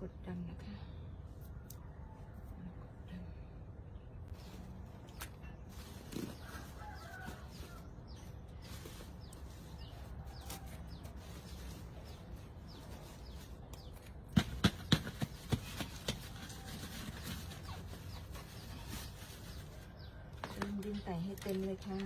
กดดำนะคะมรกตดำเติมดินใส่ให้เต็มเลยค่ะ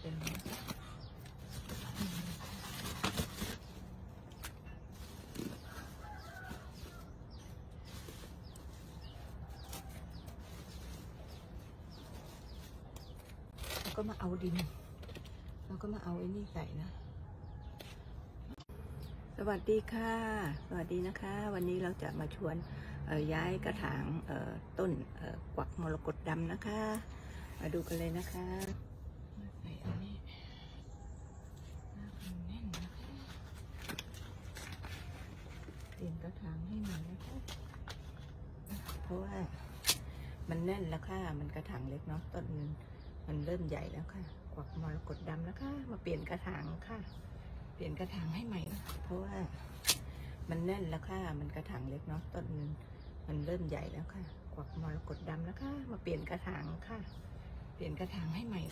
เต็มเลยแล้ว ก็มาเอาดินแล้วก็มาเอาไอ้นี่ใส่นะ สวัสดีค่ะ สวัสดีนะคะ วันนี้เราจะมาชวนย้ายกระถางต้นกวักมรกตดำนะคะ มาดูกันเลยนะคะใส่อันนี้นนะเปลี่ยนกระถางให้หม่นะคะเพราะว่ามันแน่นแล้วค่ะ มันกระถางเล็กเนาะต้นมัน มันเริ่มใหญ่แล้วค่ะ กวักมรกตดำนะคะ มาเปลี่ยนกระถางค่ะ เปลี่ยนกระถางให้ใหม่ เพราะว่ามันแน่นแล้วค่ะ มันกระถางเล็กเนาะ ต้นมันเริ่มใหญ่แล้วค่ะ กวักมรกตดำนะคะ มาเปลี่ยนกระถางค่ะ เปลี่ยนกระถางให้ใหม่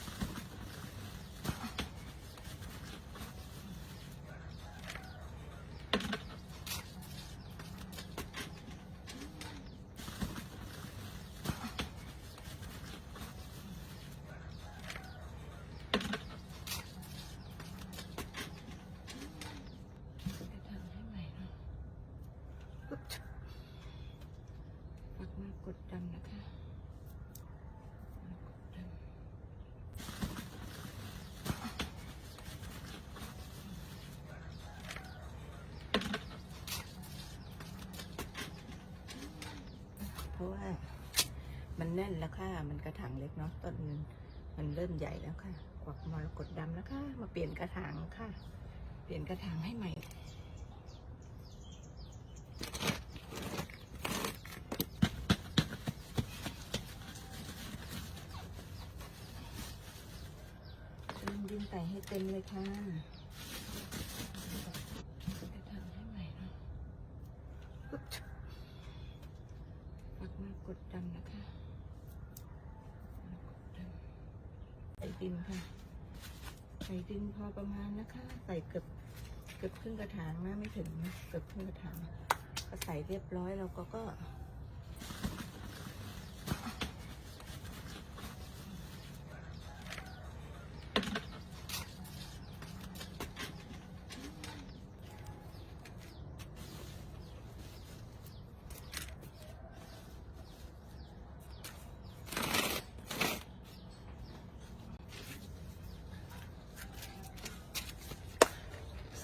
กระถางให้ใหม่เนาะปึ๊บปัก มากดดำนะคะมากดดำเพราะว่ามันแน่นแล้วค่ะ มันกระถางเล็กเนาะต้นมันมันเริ่มใหญ่แล้วค่ะ กวักมรกตดำนะคะมาเปลี่ยนกระถางค่ะ เปลี่ยนกระถางให้ใหม่ เติมดินใส่ให้ เต็มเลยค่ะกระถางให้ใหม่นะปักมากดดำนะคะใส่ดินค่ะ ใส่ดินพอประมาณนะคะ ใส่เกือบเกือบครึ่งกระถางนะไม่ถึงนะเกือบครึ่งกระถางก็ใส่เรียบร้อยเราก็ก็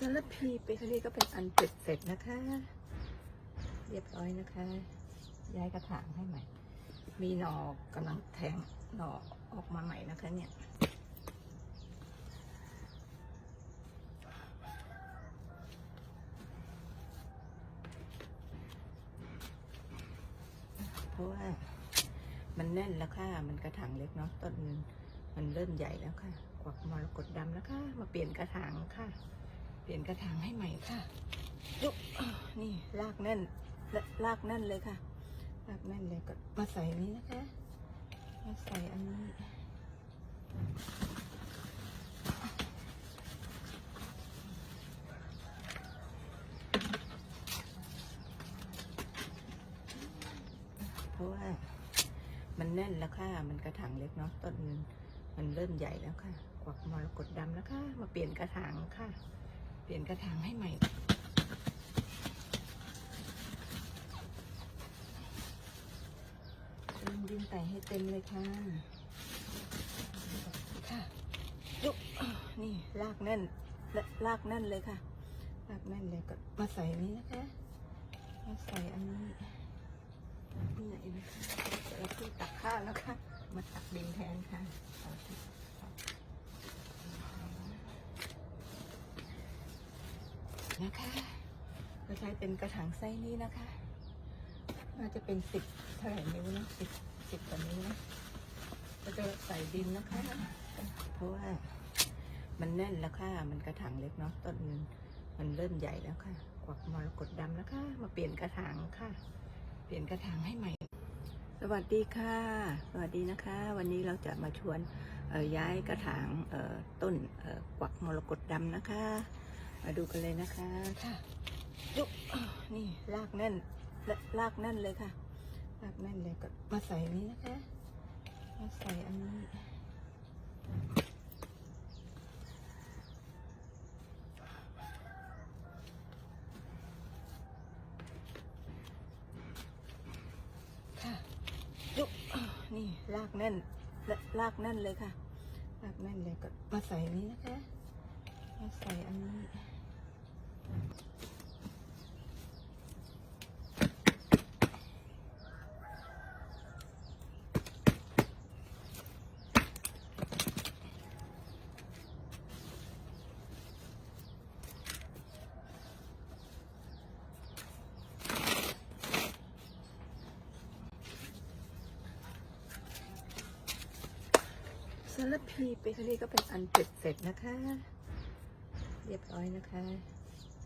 สารพีเบเกอรี่ก็เป็นอันเสร็จเสร็จนะคะ เรียบร้อยนะคะ ย้ายกระถางให้ใหม่ มีหนอกกำลังแทงหนอออกมาใหม่นะคะเนี่ยเพราะว่ามันแน่นแล้วค่ะ มันกระถางเล็กเนาะต้นมันเริ่มใหญ่แล้วค่ะ กวักมรกตดำนะคะมาเปลี่ยนกระถางค่ะ เปลี่ยนกระถางให้ใหม่ค่ะยุบนี่ลากแน่นและลากแน่นเลยค่ะ ลากแน่นเลยก็มาใส่นี้นะคะ มาใส่อันนี้เพราะว่ามันแน่นแล้วค่ะ มันกระถางเล็กเนาะต้นมันเริ่มใหญ่แล้วค่ะ กวักมรกตดำนะคะมาเปลี่ยนกระถางค่ะ ลี่ยนกระถางให้ใหม่เติมดินใส่ให้เต็มเลยค่ะ ค่ะยุบอะนี่ลากแน่นและลากแน่นเลยค่ะ ลากแน่นเลยก็มาใส่นี้นะคะ มาใส่อันนี้นี่ไหนนะคะเราที่ตักข้าวนะคะมาตักดินแทนค่ะเอาที่ นะคะเราใช้เป็นกระถางไส้นี้นะคะ น่าจะเป็นสิบเท่าไหร่นิ้วนะสิบสิบกว่านิ้วนะเราจะใส่ดินนะคะ เพราะว่ามันแน่นแล้วค่ะ มันกระถางเล็กเนาะต้นมันเริ่มใหญ่แล้วค่ะกวักมรกตดำแล้วค่ะมาเปลี่ยนกระถางค่ะ เปลี่ยนกระถางให้ใหม่ สวัสดีค่ะ สวัสดีนะคะ วันนี้เราจะมาชวนย้ายกระถางต้นกวักมรกตดำนะคะ มาดูกันเลยนะคะค่ะยุนี่รากแน่นและรากแน่นเลยค่ะรากแน่นเลยก็มาใส่นี้นะคะ มาใส่อันนี้ค่ะยุนี่รากแน่นและรากแน่นเลยค่ะรากแน่นเลยก็มาใส่นี้นะคะ มาใส่อันนี้ สารพีเบเกอรี่ก็เป็นอันเสร็จเสร็จนะคะ เรียบร้อยนะคะ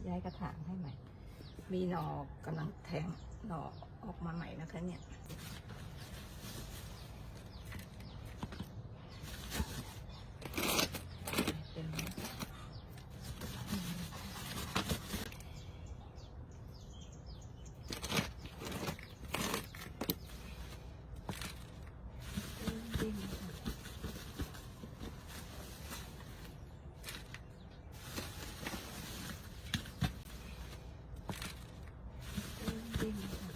ย้ายกระถางให้ใหม่ มีหนอกกำลังแทงหนอออกมาใหม่นะคะเนี่ย เป็นดินค่ะ ดินค่ะ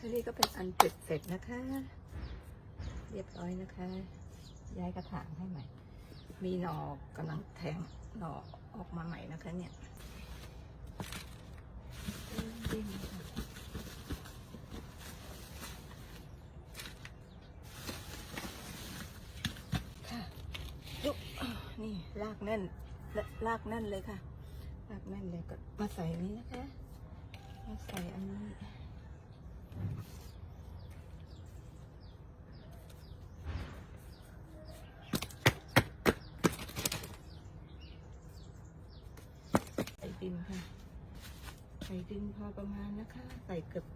ที นี้ก็เป็นอันเสร็จเสร็จนะคะ เรียบร้อยนะคะ ย้ายกระถางให้ใหม่ มีหนอกกำลังแทงหนอกออกมาใหม่นะคะเนี่ยค่ะยุบนี่รากแน่นและรากแน่นเลยค่ะรากแน่นเลยก็มาใส่นี้นะคะ มาใส่อันนี้ ใส่ดินค่ะใส่ดินพอประมาณนะคะ ใส่เกือบ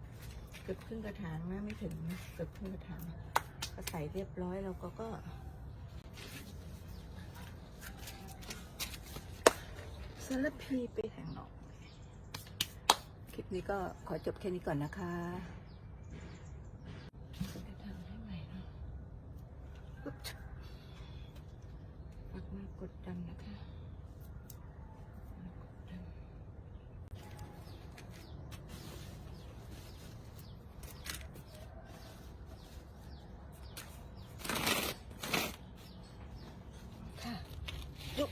เกือบครึ่งกระถางนะไม่ถึงนะเกือบครึ่งกระถางก็ใส่เรียบร้อยแล้วก็ก็สารพีไปแทงหนอก คลิปนี้ก็ขอจบแค่นี้ก่อนนะคะจะทำให้ใหม่เนาะอุ๊บปักมากดดันนะคะมากดดันค่ะ ยุบ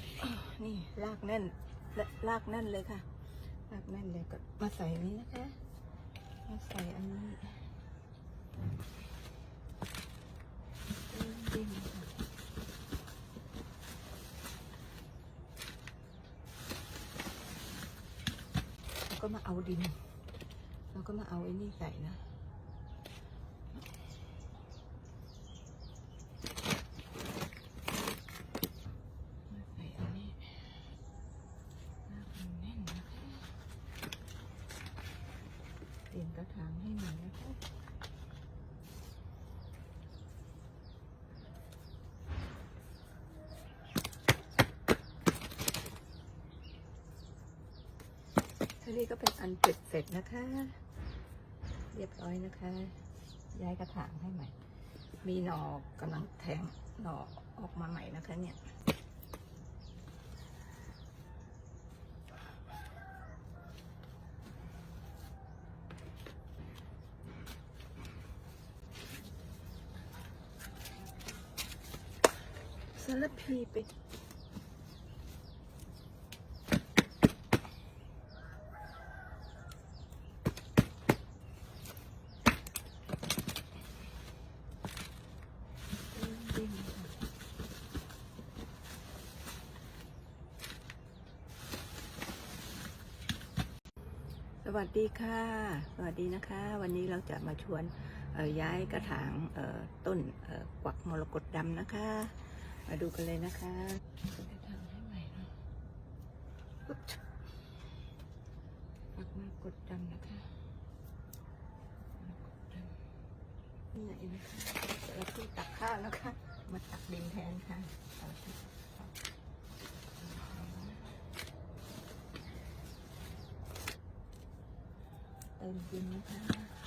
นี่รากแน่นลากแน่นเลยค่ะรากแน่นเลยก็มาใส่นี้นะคะมาใส่อันนี้ดินค่ะแล้วก็มาเอาดินแล้วก็มาเอาไอ้นี่ใส่นะ มาใส่อันนี้รากมันแน่นนะคะ เปลี่ยนกระถางให้หน่อยนะคะทีนี้ก็เป็นอันเสร็จเสร็จนะคะ เรียบร้อยนะคะ ย้ายกระถางให้ใหม่ มีหนอกำลังแทงหนอออกมาใหม่นะคะเนี่ย สารพีไปสวัสดีค่ะ สวัสดีนะคะ วันนี้เราจะมาชวนย้ายกระถางต้นกวักมรกตดำนะคะ มาดูกันเลยนะคะกระถางให้ใหม่เนาะอุ๊บกวักมรกตดำนะคะนี่ไหนะคะเราเพิ่ตักข้าวแล้วค่ะ มาตักดินแทนค่ะตักเติมดินนะคะ